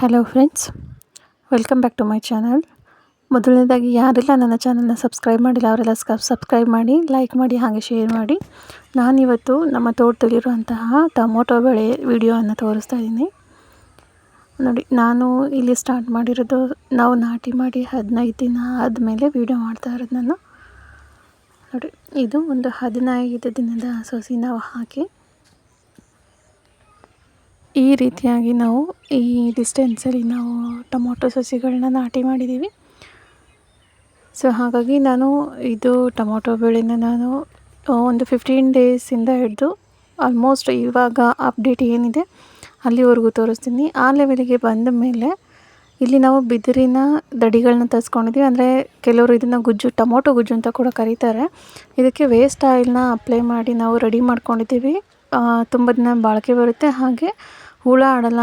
Hello friends welcome back to my channel ಮೊದಲನೇದಾಗಿ ಯಾರೆಲ್ಲ ನನ್ನ ಚಾನಲ್ನ ಸಬ್ಸ್ಕ್ರೈಬ್ ಮಾಡಿಲ್ಲ, ಅವರೆಲ್ಲ ಸಬ್ಸ್ಕ್ರೈಬ್ ಮಾಡಿ ಲೈಕ್ ಮಾಡಿ, ಹಾಗೆ ಶೇರ್ ಮಾಡಿ. ನಾನಿವತ್ತು ನಮ್ಮ ತೋಟದಲ್ಲಿರುವಂತಹ ಟೊಮೊಟೊ ಬೆಳೆ ವಿಡಿಯೋವನ್ನು ತೋರಿಸ್ತಾ ಇದ್ದೀನಿ. ನೋಡಿ, ನಾನು ಇಲ್ಲಿ ಸ್ಟಾರ್ಟ್ ಮಾಡಿರೋದು, ನಾವು ನಾಟಿ ಮಾಡಿ ಹದಿನೈದು ದಿನ ಆದಮೇಲೆ ವಿಡಿಯೋ ಮಾಡ್ತಾ ಇರೋದು ನಾನು. ನೋಡಿ, ಇದು ಒಂದು ಹದಿನೈದು ದಿನದ ಸೊಸಿ ನಾವು ಹಾಕಿ. ಈ ರೀತಿಯಾಗಿ ನಾವು ಈ ಡಿಸ್ಟೆನ್ಸಲ್ಲಿ ನಾವು ಟೊಮೊಟೊ ಸಸಿಗಳನ್ನ ನಾಟಿ ಮಾಡಿದ್ದೀವಿ. ಸೊ ಹಾಗಾಗಿ ನಾನು ಇದು ಟೊಮೊಟೊ ಬೆಳೆನ ನಾನು ಒಂದು ಫಿಫ್ಟೀನ್ ಡೇಸಿಂದ ಹಿಡಿದು ಆಲ್ಮೋಸ್ಟ್ ಇವಾಗ ಅಪ್ಡೇಟ್ ಏನಿದೆ, ಅಲ್ಲಿವರೆಗೂ ತೋರಿಸ್ತೀನಿ. ಆ ಲೆವೆಲಿಗೆ ಬಂದ ಮೇಲೆ ಇಲ್ಲಿ ನಾವು ಬಿದಿರಿನ ದಡಿಗಳನ್ನ ತರಿಸ್ಕೊಂಡಿದ್ದೀವಿ. ಅಂದರೆ ಕೆಲವರು ಇದನ್ನು ಗುಜ್ಜು, ಟೊಮೊಟೊ ಗುಜ್ಜು ಅಂತ ಕೂಡ ಕರೀತಾರೆ. ಇದಕ್ಕೆ ವೇಸ್ಟ್ ಆಯಿಲ್ನ ಅಪ್ಲೈ ಮಾಡಿ ನಾವು ರೆಡಿ ಮಾಡ್ಕೊಂಡಿದ್ದೀವಿ. ತುಂಬ ದಿನ ಬಾಳಿಕೆ ಬರುತ್ತೆ. ಹಾಗೆ ಹುಳ ಆಡಲ್ಲ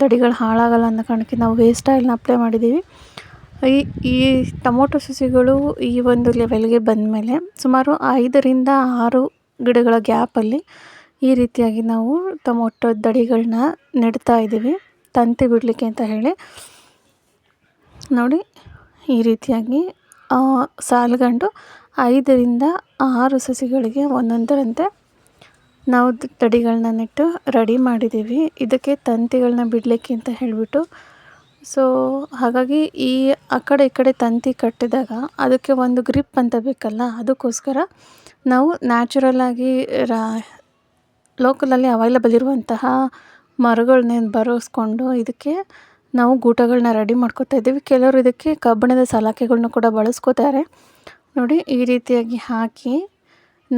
ದಡಿಗಳು ಹಾಳಾಗಲ್ಲ ಅನ್ನೋ ಕಾರಣಕ್ಕೆ ನಾವು ವೇಸ್ಟ್ ಅಪ್ಲೈ ಮಾಡಿದ್ದೀವಿ. ಈ ಈ ಟೊಮೊಟೊ ಸಸಿಗಳು ಈ ಒಂದು ಲೆವೆಲ್ಗೆ ಬಂದಮೇಲೆ ಸುಮಾರು ಐದರಿಂದ ಆರು ಗಿಡಗಳ ಗ್ಯಾಪಲ್ಲಿ ಈ ರೀತಿಯಾಗಿ ನಾವು ಟೊಮೊಟೊ ದಡಿಗಳನ್ನ ನೆಡ್ತಾ ಇದ್ದೀವಿ. ತಂತಿ ಬಿಡಲಿಕ್ಕೆ ಅಂತ ಹೇಳಿ. ನೋಡಿ, ಈ ರೀತಿಯಾಗಿ ಸಾಲುಗಂಡು ಐದರಿಂದ ಆರು ಸಸಿಗಳಿಗೆ ಒಂದೊಂದರಂತೆ ನಾವು ತಡಿಗಳನ್ನ ನೆಟ್ಟು ರೆಡಿ ಮಾಡಿದ್ದೀವಿ. ಇದಕ್ಕೆ ತಂತಿಗಳನ್ನ ಬಿಡಲಿಕ್ಕೆ ಅಂತ ಹೇಳಿಬಿಟ್ಟು. ಸೊ ಹಾಗಾಗಿ ಈ ಆ ಕಡೆ ಈ ಕಡೆ ತಂತಿ ಕಟ್ಟಿದಾಗ ಅದಕ್ಕೆ ಒಂದು ಗ್ರಿಪ್ ಅಂತ ಬೇಕಲ್ಲ, ಅದಕ್ಕೋಸ್ಕರ ನಾವು ನ್ಯಾಚುರಲ್ಲಾಗಿ ರಾ ಲೋಕಲಲ್ಲಿ ಅವೈಲಬಲ್ ಇರುವಂತಹ ಮರಗಳನ್ನೇ ಬರೋಸ್ಕೊಂಡು ಇದಕ್ಕೆ ನಾವು ಗೂಟಗಳನ್ನ ರೆಡಿ ಮಾಡ್ಕೋತಾ ಇದ್ದೀವಿ. ಕೆಲವರು ಇದಕ್ಕೆ ಕಬ್ಬಿಣದ ಸಲಾಕೆಗಳನ್ನ ಕೂಡ ಬಳಸ್ಕೋತಾರೆ. ನೋಡಿ ಈ ರೀತಿಯಾಗಿ ಹಾಕಿ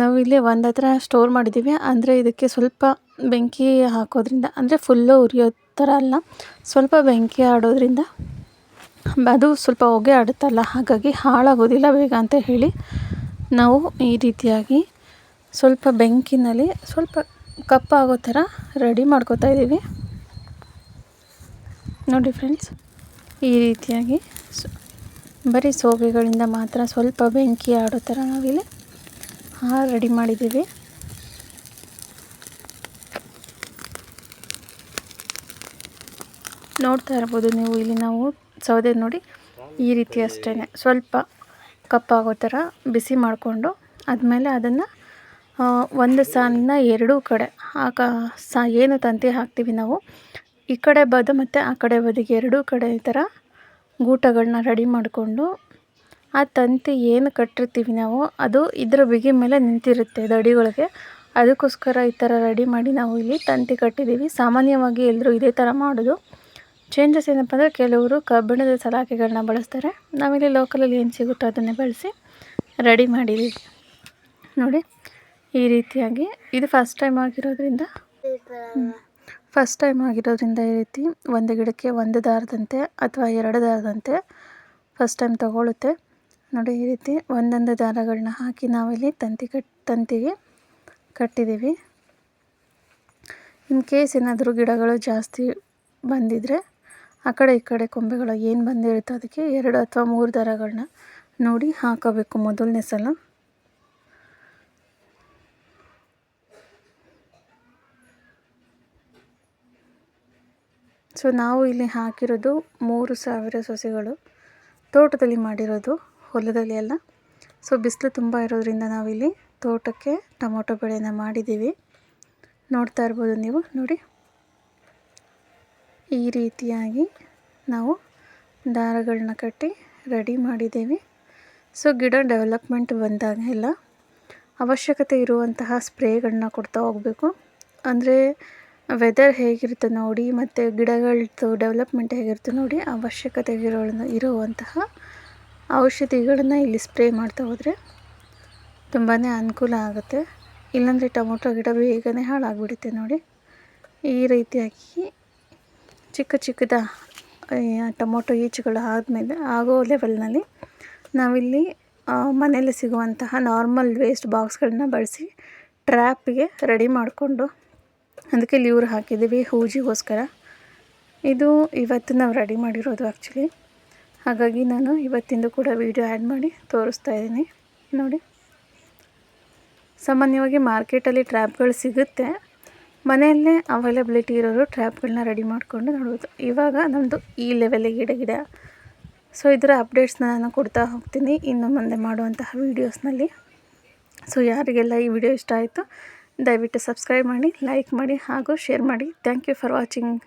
ನಾವು ಇಲ್ಲಿ ಒಂದು ಹತ್ರ ಸ್ಟೋರ್ ಮಾಡಿದ್ದೀವಿ ಅಂದರೆ ಇದಕ್ಕೆ ಸ್ವಲ್ಪ ಬೆಂಕಿ ಹಾಕೋದ್ರಿಂದ, ಅಂದರೆ ಫುಲ್ಲು ಉರಿಯೋ ಥರ ಅಲ್ಲ, ಸ್ವಲ್ಪ ಬೆಂಕಿ ಆಡೋದ್ರಿಂದ ಅದು ಸ್ವಲ್ಪ ಹೊಗೆ ಆಡುತ್ತಲ್ಲ, ಹಾಗಾಗಿ ಹಾಳಾಗೋದಿಲ್ಲ ಬೇಗ ಅಂತ ಹೇಳಿ ನಾವು ಈ ರೀತಿಯಾಗಿ ಸ್ವಲ್ಪ ಬೆಂಕಿನಲ್ಲಿ ಸ್ವಲ್ಪ ಕಪ್ಪಾಗೋ ಥರ ರೆಡಿ ಮಾಡ್ಕೋತಾ ಇದ್ದೀವಿ. ನೋಡಿ ಫ್ರೆಂಡ್ಸ್ ಈ ರೀತಿಯಾಗಿ ಬರೀ ಸೋಗೆಗಳಿಂದ ಮಾತ್ರ ಸ್ವಲ್ಪ ಬೆಂಕಿ ಆಡೋ ಥರ ನಾವಿಲ್ಲಿ ರೆಡಿ ಮಾಡಿದ್ದೀವಿ. ನೋಡ್ತಾ ಇರ್ಬೋದು ನೀವು ಇಲ್ಲಿ ನಾವು ಸೌದೆ ನೋಡಿ, ಈ ರೀತಿ ಅಷ್ಟೇ ಸ್ವಲ್ಪ ಕಪ್ಪಾಗೋ ಥರ ಬಿಸಿ ಮಾಡಿಕೊಂಡು ಆದಮೇಲೆ ಅದನ್ನು ಒಂದು ಸಾಲಿನ ಎರಡೂ ಕಡೆ ಆಗ ಸಾ, ಏನು ತಂತಿ ಹಾಕ್ತೀವಿ ನಾವು, ಈ ಕಡೆ ಬದು ಮತ್ತು ಆ ಕಡೆ ಬದಿಗೆ ಎರಡೂ ಕಡೆ ಈ ಥರ ಗೂಟಗಳನ್ನ ರೆಡಿ ಮಾಡಿಕೊಂಡು ಆ ತಂತಿ ಏನು ಕಟ್ಟಿರ್ತೀವಿ ನಾವು, ಅದು ಇದರ ಬಿಗಿ ಮೇಲೆ ನಿಂತಿರುತ್ತೆ ದಡಿಗಳಿಗೆ. ಅದಕ್ಕೋಸ್ಕರ ಈ ಥರ ರೆಡಿ ಮಾಡಿ ನಾವು ಇಲ್ಲಿ ತಂತಿ ಕಟ್ಟಿದ್ದೀವಿ. ಸಾಮಾನ್ಯವಾಗಿ ಎಲ್ಲರೂ ಇದೇ ಥರ ಮಾಡೋದು. ಚೇಂಜಸ್ ಏನಪ್ಪ ಅಂದರೆ ಕೆಲವರು ಕಬ್ಬಿಣದ ಸಲಾಕೆಗಳನ್ನ ಬಳಸ್ತಾರೆ. ನಾವಿಲ್ಲಿ ಲೋಕಲಲ್ಲಿ ಏನು ಸಿಗುತ್ತೋ ಅದನ್ನೇ ಬಳಸಿ ರೆಡಿ ಮಾಡಿದ್ದೀವಿ. ನೋಡಿ, ಈ ರೀತಿಯಾಗಿ. ಇದು ಫಸ್ಟ್ ಟೈಮ್ ಆಗಿರೋದ್ರಿಂದ ಫಸ್ಟ್ ಟೈಮ್ ಆಗಿರೋದ್ರಿಂದ ಈ ರೀತಿ ಒಂದು ಗಿಡಕ್ಕೆ ಒಂದು ದಾರದಂತೆ ಅಥವಾ ಎರಡು ದಾರದಂತೆ ಫಸ್ಟ್ ಟೈಮ್ ತೊಗೊಳುತ್ತೆ. ನೋಡಿ ಈ ರೀತಿ ಒಂದೊಂದು ದಾರಗಳನ್ನ ಹಾಕಿ ನಾವಿಲ್ಲಿ ತಂತಿ ಕಟ್, ತಂತಿಗೆ ಕಟ್ಟಿದ್ದೀವಿ. ಇನ್ ಕೇಸ್ ಏನಾದರೂ ಗಿಡಗಳು ಜಾಸ್ತಿ ಬಂದಿದ್ದರೆ ಆ ಕಡೆ ಈ ಕಡೆ ಕೊಂಬೆಗಳು ಏನು ಬಂದಿರುತ್ತೋ ಅದಕ್ಕೆ ಎರಡು ಅಥವಾ ಮೂರು ದಾರಗಳನ್ನ ನೋಡಿ ಹಾಕೋಬೇಕು ಮೊದಲನೇ ಸಲ. ಸೊ ನಾವು ಇಲ್ಲಿ ಹಾಕಿರೋದು ಮೂರು ಸಾವಿರ ಸಸಿಗಳು, ತೋಟದಲ್ಲಿ ಮಾಡಿರೋದು ಹೊಲದಲ್ಲಿ ಎಲ್ಲ ಸೊ ಬಿಸಿಲು ತುಂಬ ಇರೋದ್ರಿಂದ ನಾವಿಲ್ಲಿ ತೋಟಕ್ಕೆ ಟೊಮೊಟೊ ಬೆಳೆನ ಮಾಡಿದ್ದೀವಿ. ನೋಡ್ತಾ ಇರ್ಬೋದು ನೀವು, ನೋಡಿ. ಈ ರೀತಿಯಾಗಿ ನಾವು ದಾರಗಳನ್ನ ಕಟ್ಟಿ ರೆಡಿ ಮಾಡಿದ್ದೀವಿ. ಸೊ ಗಿಡ ಡೆವಲಪ್ಮೆಂಟ್ ಬಂದಾಗ ಎಲ್ಲ ಅವಶ್ಯಕತೆ ಇರುವಂತಹ ಸ್ಪ್ರೇಗಳನ್ನ ಕೊಡ್ತಾ ಹೋಗಬೇಕು. ಅಂದರೆ ವೆದರ್ ಹೇಗಿರುತ್ತೆ ನೋಡಿ, ಮತ್ತು ಗಿಡಗಳದ್ದು ಡೆವಲಪ್ಮೆಂಟ್ ಹೇಗಿರುತ್ತೆ ನೋಡಿ ಅವಶ್ಯಕತೆ ಇರೋ ಇರುವಂತಹ ಔಷಧಿಗಳನ್ನು ಇಲ್ಲಿ ಸ್ಪ್ರೇ ಮಾಡ್ತಾ ಹೋದರೆ ತುಂಬಾ ಅನುಕೂಲ ಆಗುತ್ತೆ. ಇಲ್ಲಾಂದರೆ ಟೊಮೊಟೊ ಗಿಡ ಬೇಗನೆ ಹಾಳಾಗಿಬಿಡುತ್ತೆ ನೋಡಿ. ಈ ರೀತಿಯಾಗಿ ಚಿಕ್ಕ ಚಿಕ್ಕದ ಟೊಮೊಟೊ ಈಚುಗಳು ಆದಮೇಲೆ ಆಗೋ ಲೆವೆಲ್ನಲ್ಲಿ ನಾವಿಲ್ಲಿ ಮನೆಯಲ್ಲಿ ಸಿಗುವಂತಹ ನಾರ್ಮಲ್ ವೇಸ್ಟ್ ಬಾಕ್ಸ್ಗಳನ್ನ ಬಳಸಿ ಟ್ರ್ಯಾಪಿಗೆ ರೆಡಿ ಮಾಡಿಕೊಂಡು ಅದಕ್ಕೆ ಲ್ಯೂರ್ ಹಾಕಿದ್ದೀವಿ. ಹೂಜಿಗೋಸ್ಕರ. ಇದು ಇವತ್ತು ನಾವು ರೆಡಿ ಮಾಡಿರೋದು ಆ್ಯಕ್ಚುಲಿ ಹಾಗಾಗಿ ನಾನು ಇವತ್ತಿಂದು ಕೂಡ ವೀಡಿಯೋ ಆ್ಯಡ್ ಮಾಡಿ ತೋರಿಸ್ತಾ ಇದ್ದೀನಿ. ನೋಡಿ. ಸಾಮಾನ್ಯವಾಗಿ ಮಾರ್ಕೆಟಲ್ಲಿ ಟ್ರ್ಯಾಪ್ಗಳು ಸಿಗುತ್ತೆ. ಮನೆಯಲ್ಲೇ ಅವೈಲಬಿಲಿಟಿ ಇರೋರು ಟ್ರ್ಯಾಪ್ಗಳನ್ನ ರೆಡಿ ಮಾಡಿಕೊಂಡು ನೋಡೋದು ಇವಾಗ ನಮ್ಮದು ಈ ಲೆವೆಲಿಗೆ ಗಿಡ ಗಿಡ ಸೊ ಇದರ ಅಪ್ಡೇಟ್ಸ್ನ ನಾನು ಕೊಡ್ತಾ ಹೋಗ್ತೀನಿ ಇನ್ನು ಮುಂದೆ ಮಾಡುವಂತಹ ವೀಡಿಯೋಸ್ನಲ್ಲಿ ಸೊ ಯಾರಿಗೆಲ್ಲ ಈ ವಿಡಿಯೋ ಇಷ್ಟ ಆಯಿತು, ದಯವಿಟ್ಟು ಸಬ್ಸ್ಕ್ರೈಬ್ ಮಾಡಿ ಲೈಕ್ ಮಾಡಿ ಹಾಗೂ ಶೇರ್ ಮಾಡಿ. Thank you for watching